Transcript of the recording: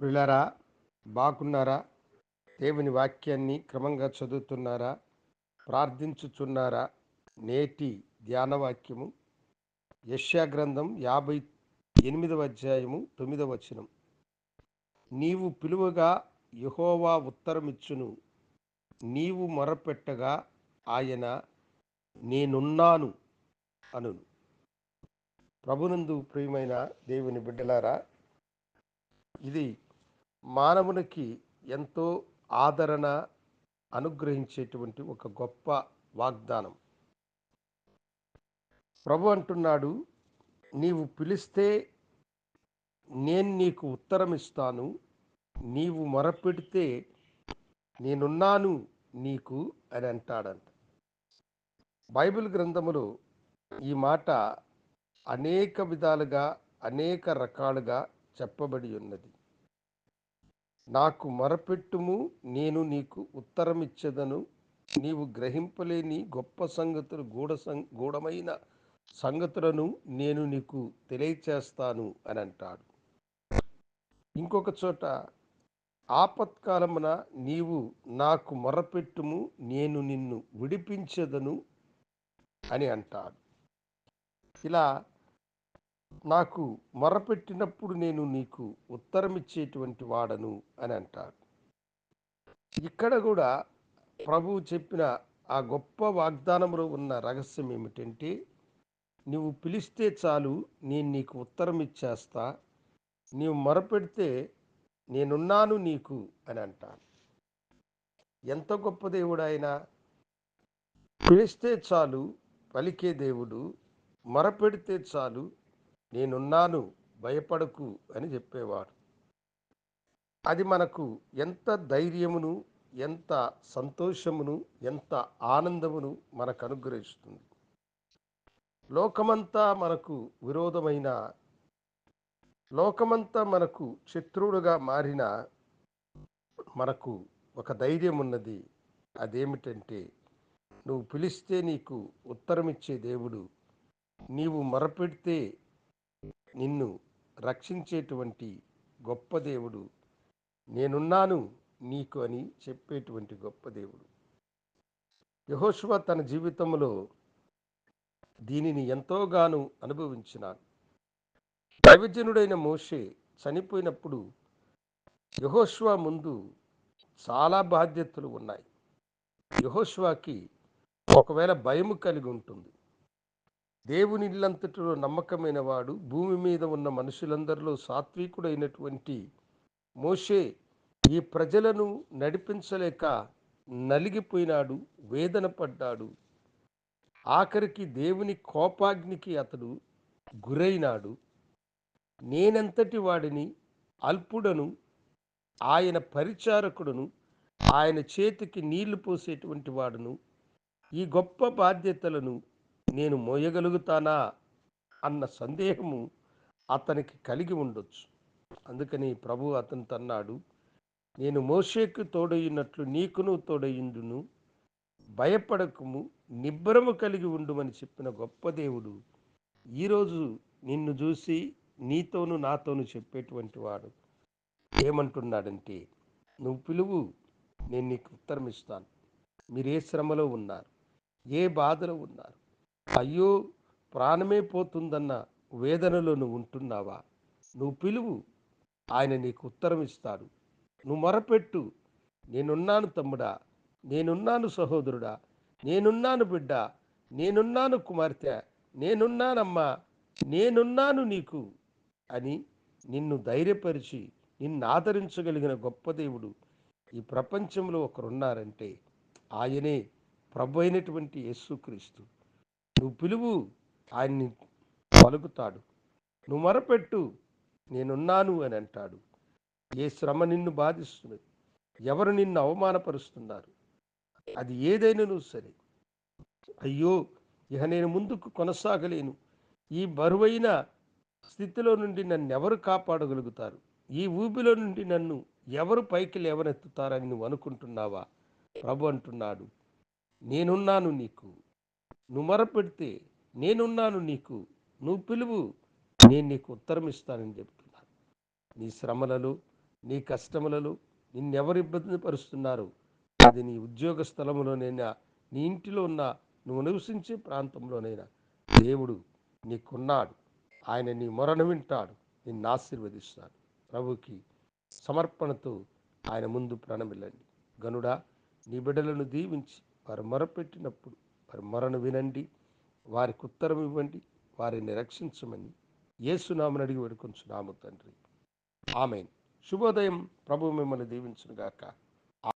ప్రిలరా బాగున్నారా? దేవుని వాక్యాన్ని క్రమంగా చదువుతున్నారా? ప్రార్థించుచున్నారా? నేటి ధ్యానవాక్యము యష్యా గ్రంథం యాభై ఎనిమిదవ అధ్యాయము తొమ్మిదవ వచనం. నీవు పిలువగా యహోవా ఉత్తరమిచ్చును. నీవు మొరపెట్టగా ఆయన నేనున్నాను అనును. ప్రభునందు ప్రియమైన దేవుని బిడ్డలారా ఇది మానవునికి ఎంతో ఆదరణ అనుగ్రహించేటువంటి ఒక గొప్ప వాగ్దానం. ప్రభు అంటున్నాడు నీవు పిలిస్తే నేను నీకు ఉత్తరం ఇస్తాను. నీవు మొరపెడితే నేనున్నాను నీకు అని అంటాడంట. బైబిల్ గ్రంథములో ఈ మాట అనేక విధాలుగా అనేక రకాలుగా చెప్పబడి ఉన్నది. నాకు మొరపెట్టుము నేను నీకు ఉత్తరమిచ్చేదను. నీవు గ్రహింపలేని గొప్ప సంగతులు గూఢ సం గూఢమైన సంగతులను నేను నీకు తెలియచేస్తాను అని అంటాడు. ఇంకొక చోట ఆపత్కాలమున నీవు నాకు మొరపెట్టుము నేను నిన్ను విడిపించదను అని అంటాడు. ఇలా నాకు మొరపెట్టినప్పుడు నేను నీకు ఉత్తరమిచ్చేటువంటి వాడను అని అంటాడు. ఇక్కడ కూడా ప్రభువు చెప్పిన ఆ గొప్ప వాగ్దానంలో ఉన్న రహస్యం ఏమిటంటే నువ్వు పిలిస్తే చాలు నేను నీకు ఉత్తరం ఇచ్చేస్తా. నీవు మొరపెడితే నేనున్నాను నీకు అని అంటాను ఎంత గొప్ప దేవుడు ఆయన. పిలిస్తే చాలు పలికే దేవుడు. మొరపెడితే చాలు నేనున్నాను భయపడకు అని చెప్పేవాడు అది మనకు ఎంత ధైర్యమును ఎంత సంతోషమును ఎంత ఆనందమును మనకు అనుగ్రహిస్తుంది. లోకమంతా మనకు విరోధమైన లోకమంతా మనకు శత్రువులుగా మారిన మనకు ఒక ధైర్యం ఉన్నది అదేమిటంటే నువ్వు పిలిస్తే నీకు ఉత్తరమిచ్చే దేవుడు నీవు మొరపెడితే నిన్ను రక్షించేటువంటి గొప్ప దేవుడు. నేనున్నాను నీకు అని చెప్పేటువంటి గొప్ప దేవుడు. యహోశివ తన జీవితంలో దీనిని ఎంతోగాను అనుభవించినాడు. దైవజనుడైన మోషే చనిపోయినప్పుడు యహోష్వా ముందు చాలా బాధ్యతలు ఉన్నాయి. యహోష్వాకి ఒకవేళ భయము కలిగి ఉంటుంది. దేవుని ఇల్లంతటిలో నమ్మకమైన వాడు భూమి మీద ఉన్న మనుషులందరిలో సాత్వికుడైనటువంటి మోషే ఈ ప్రజలను నడిపించలేక నలిగిపోయినాడు వేదన పడ్డాడు. ఆఖరికి దేవుని కోపాగ్నికి అతడు గురైనాడు. నేనెంతటి వాడిని? అల్పుడను ఆయన పరిచారకుడును ఆయన చేతికి నీళ్ళు పోసేటువంటి వాడును. ఈ గొప్ప బాధ్యతలను నేను మోయగలుగుతానా అన్న సందేహము అతనికి కలిగి ఉండొచ్చు. అందుకని ప్రభు అతను తన్నాడు నేను మోషేకు తోడయినట్లు నీకును తోడయిండును భయపడకుము నిబ్బరము కలిగి ఉండుమని చెప్పిన గొప్ప దేవుడు ఈరోజు నిన్ను చూసి నీతోను నాతోను చెప్పేటువంటి వాడు ఏమంటున్నాడంటే నువ్వు పిలువు నేను నీకు ఉత్తరం ఇస్తాను మీరు ఏ శ్రమలో ఉన్నారు ఏ బాధలో ఉన్నారు అయ్యో ప్రాణమే పోతుందన్న వేదనలో నువ్వు ఉంటున్నావా? నువ్వు పిలువు ఆయన నీకు ఉత్తరం ఇస్తాడు. నువ్వు మొరపెట్టు నేనున్నాను తమ్ముడా నేనున్నాను సహోదరుడా నేనున్నాను బిడ్డ నేనున్నాను కుమార్తె నేనున్నానమ్మా నేనున్నాను నీకు అని నిన్ను ధైర్యపరిచి నిన్ను ఆదరించగలిగిన గొప్ప దేవుడు ఈ ప్రపంచంలో ఒకరున్నారంటే ఆయనే ప్రభు అయినటువంటి యేసుక్రీస్తు. నువ్వు పిలువు ఆయన్ని పలుకుతాడు. నువ్వు మొరపెట్టు నేనున్నాను అని అంటాడు. ఏ శ్రమ నిన్ను బాధిస్తున్నది ఎవరు నిన్ను అవమానపరుస్తున్నారు? అది ఏదైనాను సరే. అయ్యో ఇక నేను ముందుకు కొనసాగలేను. ఈ బరువైన స్థితిలో నుండి నన్ను ఎవరు కాపాడగలుగుతారు? ఈ ఊబిలో నుండి నన్ను ఎవరు పైకి లేవనెత్తుతారని నువ్వు అనుకుంటున్నావా? ప్రభు అంటున్నాడు నేనున్నాను నీకు. నువ్వు మొరపెడితే నేనున్నాను నీకు. నువ్వు పిలువు నేను నీకు ఉత్తరం ఇస్తానని చెప్తున్నాను నీ శ్రమలలో నీ కష్టములలో నిన్నెవరు ఇబ్బంది పరుస్తున్నారు? అది నీ ఉద్యోగ స్థలంలోనైనా నీ ఇంటిలో ఉన్న నువ్వు నివసించే ప్రాంతంలోనైనా. దేవుడు నీకున్నాడు. ఆయన నీ మొరను వింటాడు. నిన్ను ఆశీర్వదిస్తాడు. ప్రభుకి సమర్పణతో ఆయన ముందు ప్రణమిల్లండి. గనుడా నీ బిడ్డలను దీవించి వారు మొరపెట్టినప్పుడు వారి మొరను వినండి వారికి ఉత్తరం ఇవ్వండి వారిని రక్షించమని యేసునామని అడిగి వేడుకొంచున్నాము తండ్రి. ఆమెన్. శుభోదయం. ప్రభు మిమ్మల్ని దీవించునుగాక.